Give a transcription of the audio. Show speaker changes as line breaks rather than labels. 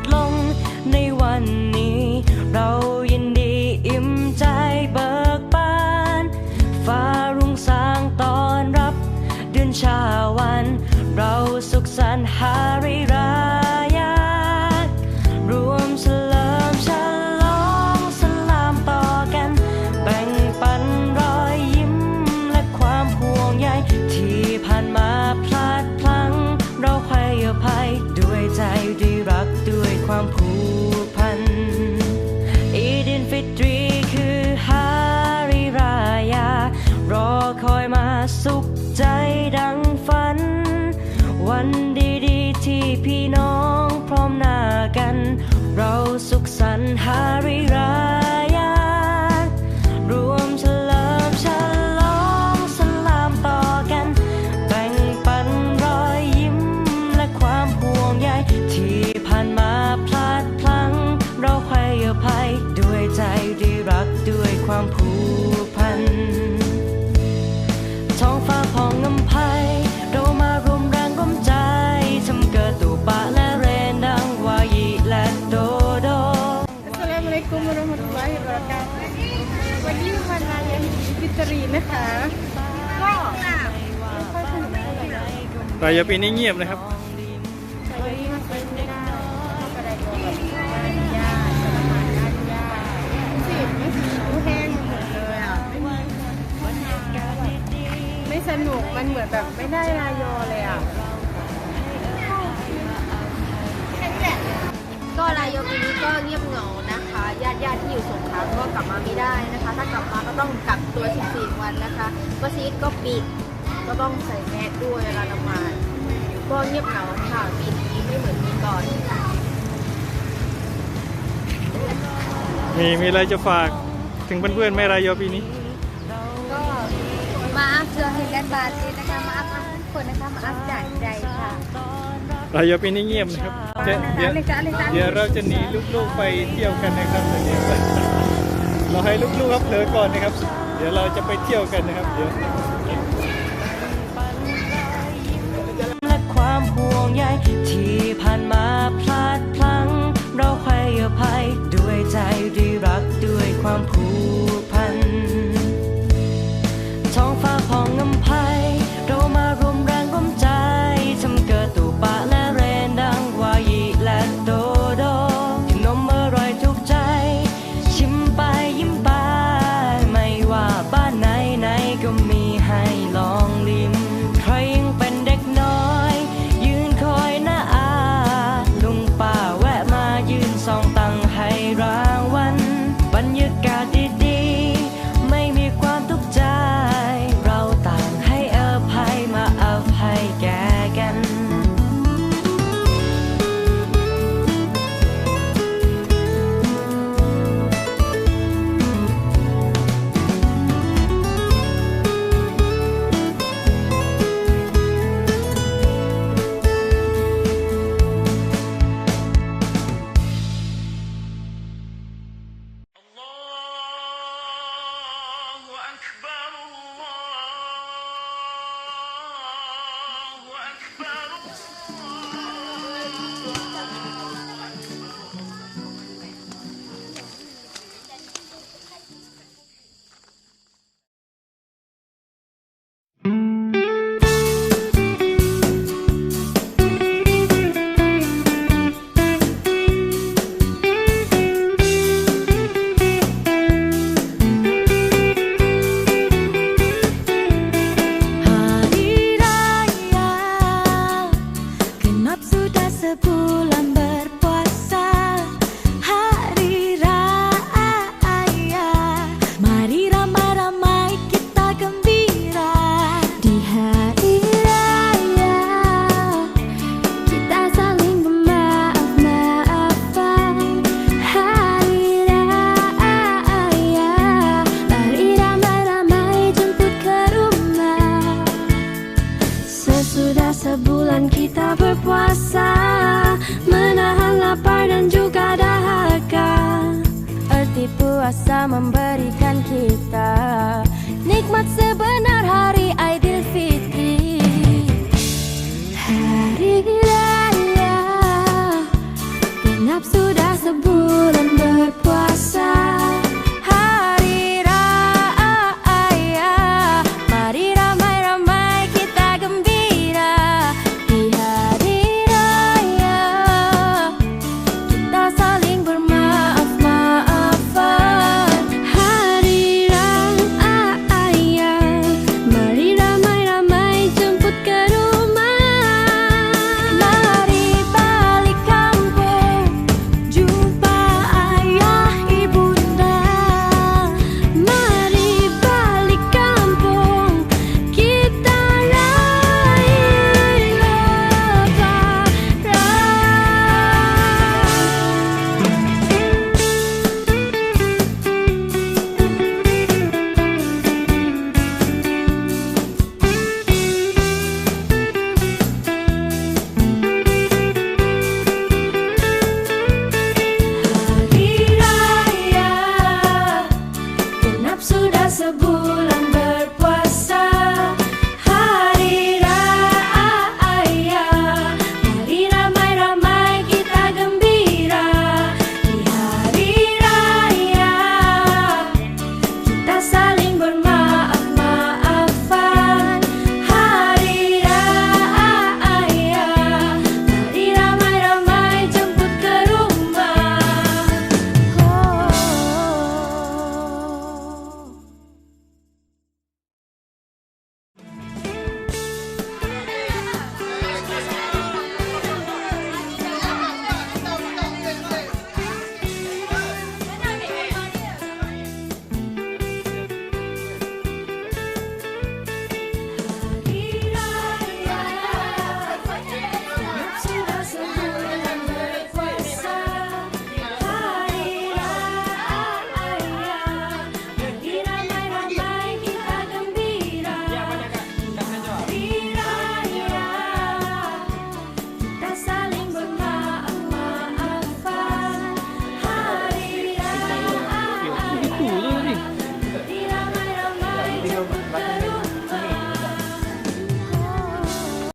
ดลงในวันนี้ เรายินดีอิ่มใจเบิกบานฟ้ารุ่งสางตอนรับเดือนชาวัน เราสุขสันต์ฮาริรา สั นะคะก็ไม่
ค่อยสนุกเท่าไหร่นะ
รายปีนี้เงียบนะครับ
แต่วันนี้มันเป็นไม่ได้เข้าไปได้ก็แบบงานยากสถานงานยากสิไม่สิวแห้งหมดเลยอะไม่มีไม่สนุกมันเหมือนแบบไม่ได้รายอเลยอะ
รายโยปีนี้ก็เงียบเหงานะคะญาติญาติๆที่อยู่สงขลาก็กลับมาไม่ได้นะคะ ถ้ากลับมาก็ต้องกักตัว 14 วันนะคะมัสยิดก็ปิดก็ต้องใส่แมสด้วยเวลาละหมาดก็เงียบเหงาค่ะปีนี้ไม่เหมือนปีก่อน
มีมีอะไรจะฝากถึงเพื่อนๆไม่รายปีนี้
ก็มาอัพเจอให้กันบาทเลยนะคะมาอัพทุกคนนะคะมาอัพจากใจค่ะ
รายปีนี้เงียบนะครับเดี๋ยวเดี๋ยว
เลยจ้ะเลยจ้ะ
เดี๋ยวเราจะหนีลูกๆไปเที่ยวกันนะครับเดี๋ยวเราให้ลูกๆครับเผลอก่อนนะครับ เดี๋ยวเราจะไปเที่ยวกันนะครับเดี๋ยว
และความห่วงใยที่ผ่านมาพลาดพลั้ง เราให้อภัยด้วยใจด้วยรักด้วยความผูก kuasa memberikan kita
nikmat sebenar hari Aidilfitri
hari raya genap sudah sebulan.